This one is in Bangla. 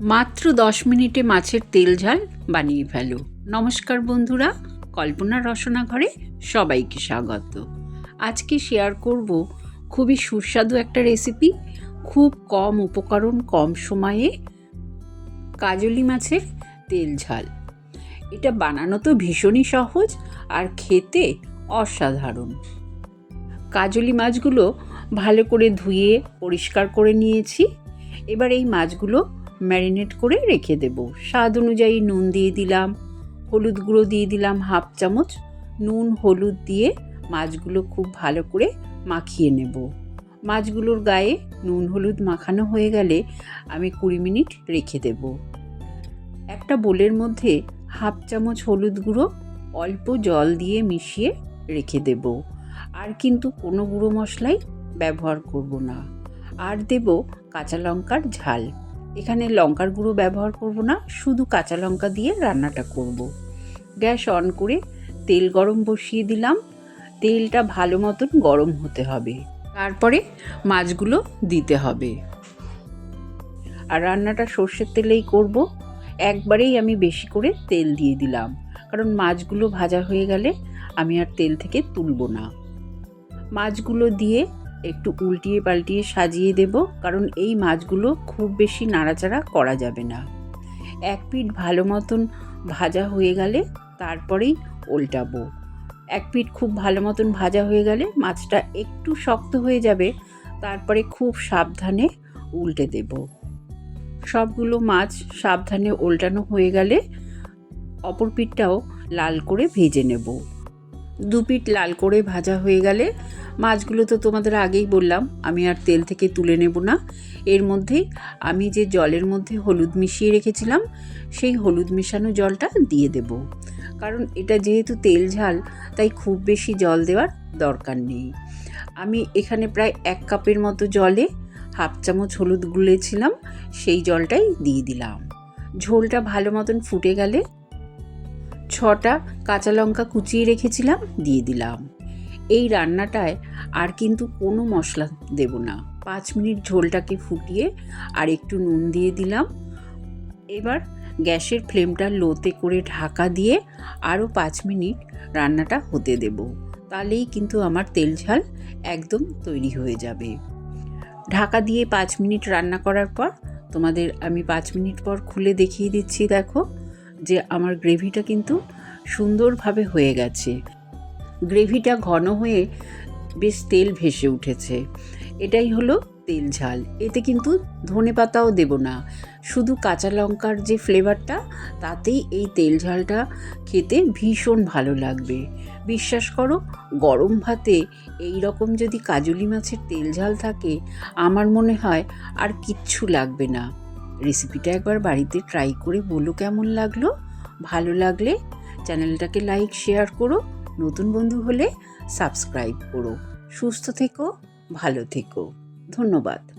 মাত্র দশ মিনিটে মাছের তেল ঝাল বানিয়ে ফেলো। নমস্কার বন্ধুরা কল্পনা রসনা ঘরে সবাইকে স্বাগত। আজকে শেয়ার করব খুবই সুস্বাদু একটা রেসিপি খুব কম উপকরণ, কম সময়ে কাজলি মাছের তেল ঝাল। এটা বানানো তো ভীষণই সহজ আর খেতে অসাধারণ। কাজলি মাছগুলো ভালো করে ধুয়ে পরিষ্কার করে নিয়েছি। এবার এই মাছগুলো ম্যারিনেট করে রেখে দেব। স্বাদ অনুযায়ী নুন দিয়ে দিলাম, হলুদ গুঁড়ো দিয়ে দিলাম হাফ চামচ। নুন, হলুদ দিয়ে মাছগুলো খুব ভালো করে মাখিয়ে নেব। মাছগুলোর গায়ে নুন, হলুদ মাখানো হয়ে গেলে আমি কুড়ি মিনিট রেখে দেব। একটা বোলের মধ্যে হাফ চামচ হলুদ গুঁড়ো অল্প জল দিয়ে মিশিয়ে রেখে দেব। আর কিন্তু কোনো গুঁড়ো মশলাই ব্যবহার করব না। আর দেব কাঁচা লঙ্কার ঝাল। এখানে লঙ্কার গুঁড়ো ব্যবহার করব না, শুধু কাঁচা লঙ্কা দিয়ে রান্নাটা করব। গ্যাস অন করে তেল গরম বসিয়ে দিলাম। তেলটা ভালো মতন গরম হতে হবে। তারপরে মাছগুলো দিতে হবে। আর রান্নাটা সর্ষের তেলেই করব। একবারেই আমি বেশি করে তেল দিয়ে দিলাম। কারণ মাছগুলো ভাজা হয়ে গেলে আমি আর তেল থেকে তুলব না। মাছগুলো দিয়ে একটু উল্টিয়ে পাল্টিয়ে সাজিয়ে দেব, কারণ এই মাছগুলো খুব বেশি নাড়াচাড়া করা যাবে না। এক পিঠ ভালো মতন ভাজা হয়ে গেলে তারপরেই উল্টাবো এক পিঠ খুব ভালো মতন ভাজা হয়ে গেলে মাছটা একটু শক্ত হয়ে যাবে, তারপরে খুব সাবধানে উল্টে দেব। সবগুলো মাছ সাবধানে উল্টানো হয়ে গেলে অপর পিঠটাও লাল করে ভেজে নেব। দু পিঠ লাল করে ভাজা হয়ে গেলে মাছগুলো তো তোমাদের আগেই বললাম, আমি আর তেল থেকে তুলে নেব না। এর মধ্যেই আমি যে জলের মধ্যে হলুদ মিশিয়ে রেখেছিলাম, সেই হলুদ মেশানো জলটা দিয়ে দেব। কারণ এটা যেহেতু তেল ঝাল, তাই খুব বেশি জল দেওয়ার দরকার নেই। আমি এখানে প্রায় এক কাপের মতো জলে হাফ চামচ হলুদ গুলেছিলাম, সেই জলটাই দিয়ে দিলাম। ঝোলটা ভালো মতন ফুটে গেলে ছটা কাঁচা লঙ্কা কুচিয়ে রেখেছিলাম, দিয়ে দিলাম। এই রান্নাটায় আর কিন্তু কোনো মশলা দেব না। পাঁচ মিনিট ঝোলটাকে ফুটিয়ে আর একটু নুন দিয়ে দিলাম। এবার গ্যাসের ফ্লেমটা লোতে করে ঢাকা দিয়ে আরও পাঁচ মিনিট রান্নাটা হতে দেব। তাহলেই কিন্তু আমার তেল ঝাল একদম তৈরি হয়ে যাবে। ঢাকা দিয়ে পাঁচ মিনিট রান্না করার পর তোমাদের আমি পাঁচ মিনিট পর খুলে দেখিয়ে দিচ্ছি, দেখো। যে আমার গ্রেভিটা কিন্তু সুন্দরভাবে হয়ে গেছে। গ্রেভিটা ঘন হয়ে বেশ তেল ভেসে উঠেছে। এটাই হলো তেল ঝাল। এতে কিন্তু ধনে পাতাও দেব না। শুধু কাঁচা লঙ্কার যে ফ্লেভারটা, তাতেই এই তেল ঝালটা খেতে ভীষণ ভালো লাগবে। বিশ্বাস করো, গরম ভাতে এই রকম যদি কাজুলি মাছের তেল ঝাল থাকে, আমার মনে হয় আর কিচ্ছু লাগবে না। রেসিপিটা একবার বাড়িতে ট্রাই করে বলো কেমন লাগল। ভালো লাগলে চ্যানেলটাকে লাইক শেয়ার করো। নতুন বন্ধু হলে সাবস্ক্রাইব করো। সুস্থ থেকো, ভালো থেকো। ধন্যবাদ।